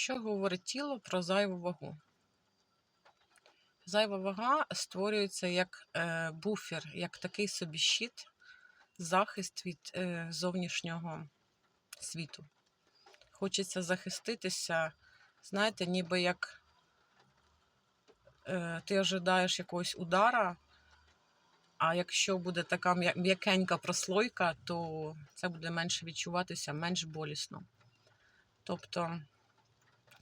Що говорить тіло про зайву вагу? Зайва вага створюється як е, буфер, як такий собі щит, захист від е, зовнішнього світу. Хочеться захиститися, знаєте, ніби як е, ти ожидаєш якогось удара, а якщо буде така м'якенька прослойка, то це буде менше відчуватися, менш болісно. Тобто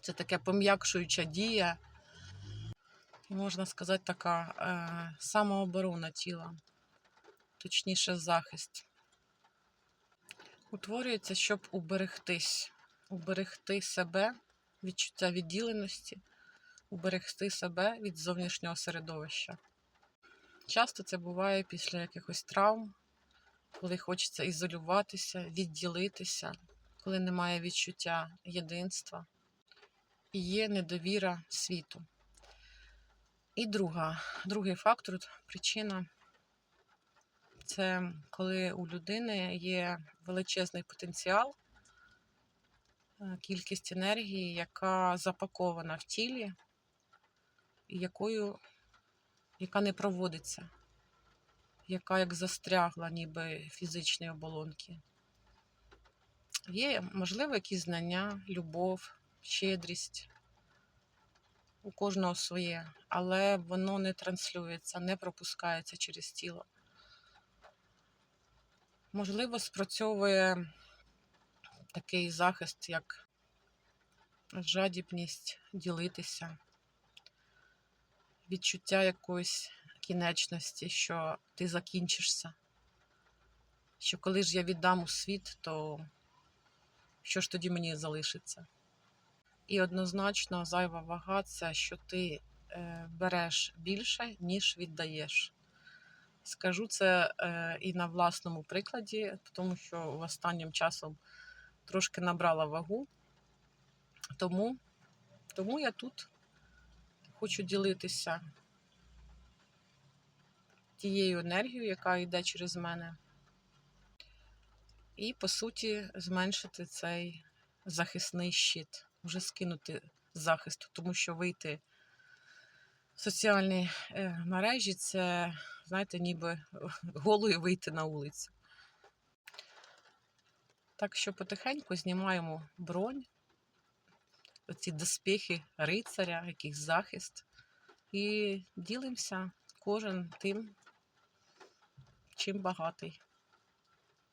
це таке пом'якшуюча дія, можна сказати, така е, самооборона тіла, точніше, захист. Утворюється, щоб уберегтись, уберегти себе, відчуття відділеності, уберегти себе від зовнішнього середовища. Часто це буває після якихось травм, коли хочеться ізолюватися, відділитися, коли немає відчуття єдинства є недовіра світу. І друга, другий фактор, причина це коли у людини є величезний потенціал, е, кількість енергії, яка запакована в тілі, якою, яка не проводиться, яка як застрягла, ніби фізичні оболонки. Є, можливо, якісь знання, любов, щедрість. У кожного своє, але воно не транслюється, не пропускається через тіло. Можливо, спрацьовує такий захист, як жадібність ділитися, відчуття якоїсь кінечності, що ти закінчишся. Що коли ж я віддам у світ, то що ж тоді мені залишиться? І однозначно зайва вага це що ти е, береш більше, ніж віддаєш. Скажу це е, і на власному прикладі, тому що останнім часом трошки набрала вагу. Тому, тому я тут хочу ділитися тією енергією, яка йде через мене. І, по суті, зменшити цей захисний щит, вже скинути захисту, тому що вийти в соціальні е, мережі це, знаєте, ніби голою вийти на вулицю. Так що потихеньку знімаємо бронь, оці доспіхи рицаря, яких захист, і ділимося кожен тим, чим багатий.